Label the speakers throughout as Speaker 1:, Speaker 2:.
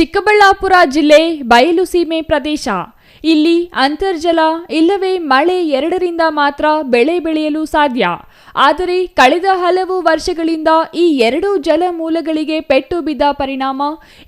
Speaker 1: ಚಿಕ್ಕಬಳ್ಳಾಪುರ ಜಿಲ್ಲೆ ಬಯಲುಸೀಮೆ ಪ್ರದೇಶ. ಇಲ್ಲಿ ಅಂತರ್ಜಲ ಇಲ್ಲವೇ ಮಳೆ ಎರಡರಿಂದ ಮಾತ್ರ ಬೆಳೆ ಬೆಳೆಯಲು ಸಾಧ್ಯ. ಆದರೆ ಕಳೆದ ಹಲವು ವರ್ಷಗಳಿಂದ ಈ ಎರಡೂ ಜಲಮೂಲಗಳಿಗೆ ಪೆಟ್ಟು ಬಿದ್ದ ಪರಿಣಾಮ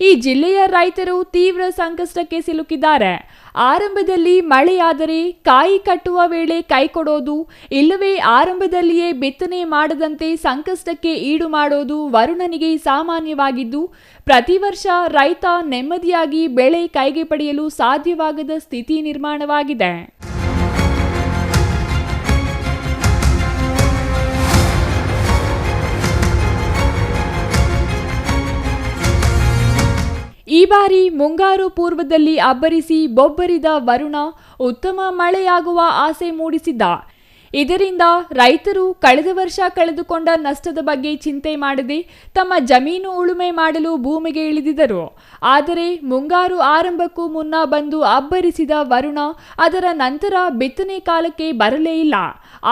Speaker 1: ಈ ಜಿಲ್ಲೆಯ ರೈತರು ತೀವ್ರ ಸಂಕಷ್ಟಕ್ಕೆ ಸಿಲುಕಿದ್ದಾರೆ. ಆರಂಭದಲ್ಲಿ ಮಳೆಯಾದರೆ ಕಾಯಿ ಕಟ್ಟುವ ವೇಳೆ ಕೈ ಕೊಡೋದು, ಇಲ್ಲವೇ ಆರಂಭದಲ್ಲಿಯೇ ಬಿತ್ತನೆ ಮಾಡದಂತೆ ಸಂಕಷ್ಟಕ್ಕೆ ಈಡು ಮಾಡೋದು ವರುಣನಿಗೆ ಸಾಮಾನ್ಯವಾಗಿದ್ದು, ಪ್ರತಿ ವರ್ಷ ರೈತ ನೆಮ್ಮದಿಯಾಗಿ ಬೆಳೆ ಕೈಗೆ ಪಡೆಯಲು ಸಾಧ್ಯವಾಗದ ಸ್ಥಿತಿ ನಿರ್ಮಾಣವಾಗಿದೆ. ಈ ಬಾರಿ ಮುಂಗಾರು ಪೂರ್ವದಲ್ಲಿ ಅಬ್ಬರಿಸಿ ಬೊಬ್ಬರಿದ ವರುಣ ಉತ್ತಮ ಮಳೆಯಾಗುವ ಆಸೆ ಮೂಡಿಸಿದ್ದ. ಇದರಿಂದ ರೈತರು ಕಳೆದ ವರ್ಷ ಕಳೆದುಕೊಂಡ ನಷ್ಟದ ಬಗ್ಗೆ ಚಿಂತೆ ಮಾಡದೆ ತಮ್ಮ ಜಮೀನು ಉಳುಮೆ ಮಾಡಲು ಭೂಮಿಗೆ ಇಳಿದಿದ್ದರು. ಆದರೆ ಮುಂಗಾರು ಆರಂಭಕ್ಕೂ ಮುನ್ನ ಬಂದು ಅಬ್ಬರಿಸಿದ ವರುಣ ಅದರ ನಂತರ ಬಿತ್ತನೆ ಕಾಲಕ್ಕೆ ಬರಲೇ ಇಲ್ಲ.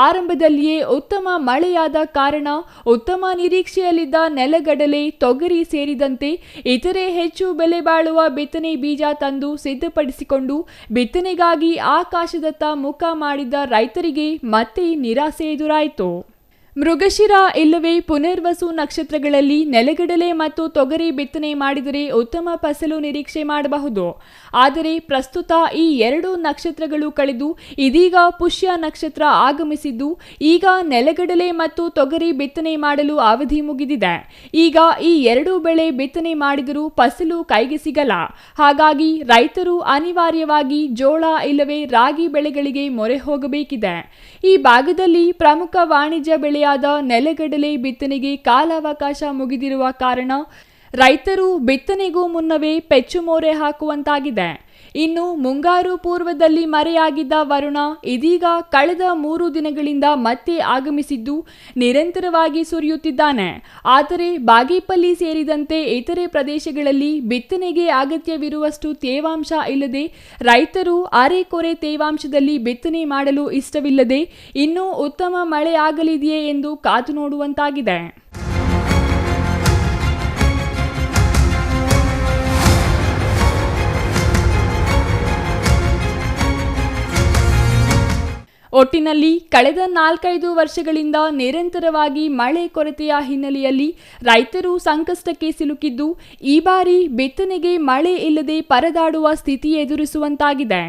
Speaker 1: ಆರಂಭದಲ್ಲಿಯೇ ಉತ್ತಮ ಮಳೆಯಾದ ಕಾರಣ ಉತ್ತಮ ನಿರೀಕ್ಷೆಯಲ್ಲಿದ್ದ ನೆಲಗಡಲೆ, ತೊಗರಿ ಸೇರಿದಂತೆ ಇತರೆ ಹೆಚ್ಚು ಬೆಲೆ ಬಾಳುವ ಬಿತ್ತನೆ ಬೀಜ ತಂದು ಸಿದ್ಧಪಡಿಸಿಕೊಂಡು ಬಿತ್ತನೆಗಾಗಿ ಆಕಾಶದತ್ತ ಮುಖ ಮಾಡಿದ್ದ ರೈತರಿಗೆ ಮತ್ತೆ ていニラセイドライト ಮೃಗಶಿರ ಇಲ್ಲವೇ ಪುನರ್ವಸು ನಕ್ಷತ್ರಗಳಲ್ಲಿ ನೆಲಗಡಲೆ ಮತ್ತು ತೊಗರಿ ಬಿತ್ತನೆ ಮಾಡಿದರೆ ಉತ್ತಮ ಫಸಲು ನಿರೀಕ್ಷೆ ಮಾಡಬಹುದು. ಆದರೆ ಪ್ರಸ್ತುತ ಈ ಎರಡು ನಕ್ಷತ್ರಗಳು ಕಳೆದು ಇದೀಗ ಪುಷ್ಯ ನಕ್ಷತ್ರ ಆಗಮಿಸಿದ್ದು, ಈಗ ನೆಲಗಡಲೆ ಮತ್ತು ತೊಗರಿ ಬಿತ್ತನೆ ಮಾಡಲು ಅವಧಿ ಮುಗಿದಿದೆ. ಈಗ ಈ ಎರಡು ಬೆಳೆ ಬಿತ್ತನೆ ಮಾಡಿದರೂ ಫಸಲು ಕೈಗೆ ಸಿಗಲ್ಲ. ಹಾಗಾಗಿ ರೈತರು ಅನಿವಾರ್ಯವಾಗಿ ಜೋಳ ಇಲ್ಲವೇ ರಾಗಿ ಬೆಳೆಗಳಿಗೆ ಮೊರೆ ಹೋಗಬೇಕಿದೆ. ಈ ಭಾಗದಲ್ಲಿ ಪ್ರಮುಖ ವಾಣಿಜ್ಯ ಬೆಳೆಯಾದ ನೆಲಗಡಲೆ ಬಿತ್ತನೆಗೆ ಕಾಲಾವಕಾಶ ಮುಗಿದಿರುವ ಕಾರಣ ರೈತರು ಬಿತ್ತನೆಗೂ ಮುನ್ನವೇ ಪೆಚ್ಚುಮೋರೆ ಹಾಕುವಂತಾಗಿದೆ. ಇನ್ನು ಮುಂಗಾರು ಪೂರ್ವದಲ್ಲಿ ಮರೆಯಾಗಿದ್ದ ವರುಣ ಇದೀಗ ಕಳೆದ ಮೂರು ದಿನಗಳಿಂದ ಮತ್ತೆ ಆಗಮಿಸಿದ್ದು ನಿರಂತರವಾಗಿ ಸುರಿಯುತ್ತಿದ್ದಾನೆ. ಆದರೆ ಬಾಗೇಪಲ್ಲಿ ಸೇರಿದಂತೆ ಇತರೆ ಪ್ರದೇಶಗಳಲ್ಲಿ ಬಿತ್ತನೆಗೆ ಅಗತ್ಯವಿರುವಷ್ಟು ತೇವಾಂಶ ಇಲ್ಲದೆ ರೈತರು ಅರೆಕೊರೆ ತೇವಾಂಶದಲ್ಲಿ ಬಿತ್ತನೆ ಮಾಡಲು ಇಷ್ಟವಿಲ್ಲದೆ ಇನ್ನೂ ಉತ್ತಮ ಮಳೆಯಾಗಲಿದೆಯೇ ಎಂದು ಕಾದು ನೋಡುವಂತಾಗಿದೆ. ಒಟ್ಟಿನಲ್ಲಿ ಕಳೆದ ನಾಲ್ಕೈದು ವರ್ಷಗಳಿಂದ ನಿರಂತರವಾಗಿ ಮಳೆ ಕೊರತೆಯ ಹಿನ್ನೆಲೆಯಲ್ಲಿ ರೈತರು ಸಂಕಷ್ಟಕ್ಕೆ ಸಿಲುಕಿದ್ದು, ಈ ಬಾರಿ ಬಿತ್ತನೆಗೆ ಮಳೆ ಇಲ್ಲದೆ ಪರದಾಡುವ ಸ್ಥಿತಿ ಎದುರಿಸುವಂತಾಗಿದೆ.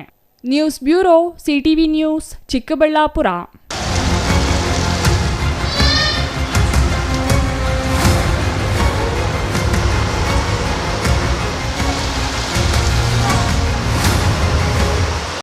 Speaker 1: News bureau, CTV news, Chikkaballapura.